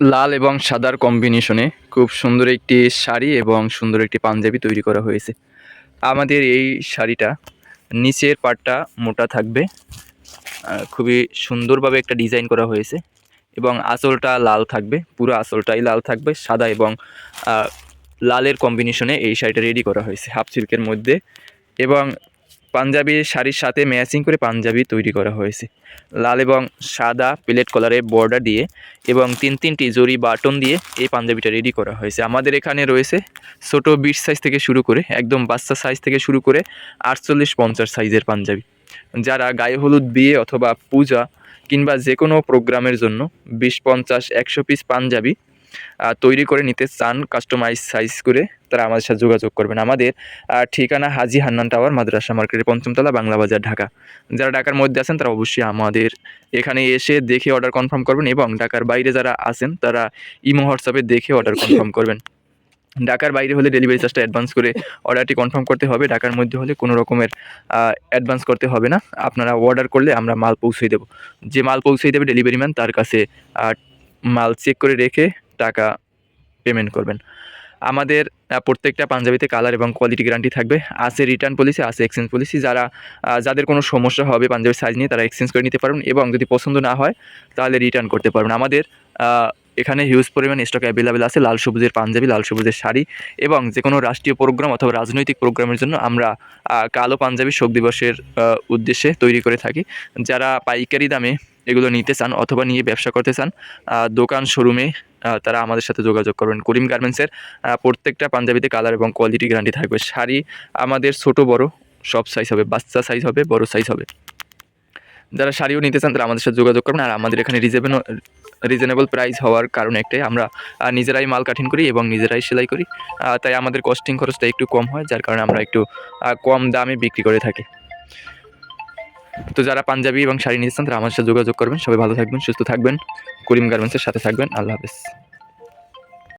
লাল এবং সাদার কম্বিনেশনে খুব সুন্দর একটি শাড়ি এবং সুন্দর একটি পাঞ্জাবি তৈরি করা হয়েছে। আমাদের এই শাড়িটা নিচের পাটটা মোটা থাকবে। খুবই সুন্দরভাবে একটা ডিজাইন করা হয়েছে এবং আঁচলটা লাল থাকবে, পুরো আঁচলটাই লাল থাকবে, সাদা এবং লালের কম্বিনেশনে এই শাড়িটা রেডি করা হয়েছে হাফ সিল্কের মধ্যে। এবং পাঞ্জাবি শাড়ির সাথে ম্যাচিং করে পাঞ্জাবি তৈরি করা হয়েছে। লাল এবং সাদা প্লেট কলারে বর্ডার দিয়ে এবং তিন তিনটি জরি বাটন দিয়ে এই পাঞ্জাবিটা রেডি করা হয়েছে। আমাদের এখানে রয়েছে ছোট বিশ সাইজ থেকে শুরু করে, একদম বাচ্চা সাইজ থেকে শুরু করে আটচল্লিশ পঞ্চাশ সাইজের পাঞ্জাবি। যারা গায়ে হলুদ বিয়ে অথবা পূজা কিংবা যে কোনো প্রোগ্রামের জন্য বিশ, পঞ্চাশ, একশো পিস পাঞ্জাবি তৈরি করে নিতে চান কাস্টমাইজ সাইজ করে, তারা আমাদের সাথে যোগাযোগ করবেন। আমাদের ঠিকানা হাজি হান্নান টাওয়ার, মাদ্রাসা মার্কেটের পঞ্চমতলা, বাংলা বাজার, ঢাকা। যারা ঢাকার মধ্যে আছেন, তারা অবশ্যই আমাদের এখানে এসে দেখে অর্ডার কনফার্ম করবেন এবং ঢাকার বাইরে যারা আছেন, তারা ইমো হোয়াটসঅ্যাপে দেখে অর্ডার কনফার্ম করবেন। ঢাকার বাইরে হলে ডেলিভারি চার্জটা অ্যাডভান্স করে অর্ডারটি কনফার্ম করতে হবে। ঢাকার মধ্যে হলে কোনো রকমের অ্যাডভান্স করতে হবে না। আপনারা অর্ডার করলে আমরা মাল পৌঁছে দেবো। যে মাল পৌঁছে দেবে ডেলিভারি ম্যান তার কাছে মাল চেক করে রেখে টাকা পেমেন্ট করবেন। আমাদের প্রত্যেকটা পাঞ্জাবিতে কালার এবং কোয়ালিটি গ্যারান্টি থাকবে। আছে রিটার্ন পলিসি আছে এক্সচেঞ্জ পলিসি যারা যাদের কোনো সমস্যা হবে পাঞ্জাবির সাইজ নিয়ে, তারা এক্সচেঞ্জ করে নিতে পারবেন এবং যদি পছন্দ না হয়, তাহলে রিটার্ন করতে পারবেন। আমাদের এখানে হিউজ পরিমাণ স্টক অ্যাভেলেবেল আছে, লাল সবুজের পাঞ্জাবি, লাল সবুজের শাড়ি এবং যে কোনো রাষ্ট্রীয় প্রোগ্রাম অথবা রাজনৈতিক প্রোগ্রামের জন্য আমরা কালো পাঞ্জাবি শোক দিবসের উদ্দেশ্যে তৈরি করে থাকি। যারা পাইকারি দামে এগুলো নিতে চান অথবা নিয়ে ব্যবসা করতে চান দোকান শোরুমে তারা আমাদের সাথে যোগাযোগ করবেন। করিম গার্মেন্টসের প্রত্যেকটা পাঞ্জাবিতে কালার এবং কোয়ালিটি গ্যারান্টি থাকবে। শাড়ি আমাদের ছোট, বড়, সব সাইজ হবে, বাচ্চা সাইজ হবে, বড় সাইজ হবে। যারা শাড়িও নিতে চান, তারা আমাদের সাথে যোগাযোগ করবেন। আর আমাদের এখানে রিজনেবল রিজনেবল প্রাইস হওয়ার কারণে একটাই, আমরা নিজেরাই মাল কাঠিন করি এবং নিজেরাই সেলাই করি। তাই আমাদের কস্টিং খরচটা একটু কম হয়, যার কারণে আমরা একটু কম দামে বিক্রি করে থাকি। তো যারা পাঞ্জাবি এবং শাড়ি নিতে চান, তারা আমার সাথে যোগাযোগ করবেন। সবাই ভালো থাকবেন, সুস্থ থাকবেন। করিম গার্মেন্টসের সাথে থাকবেন। আল্লাহ হাফেজ।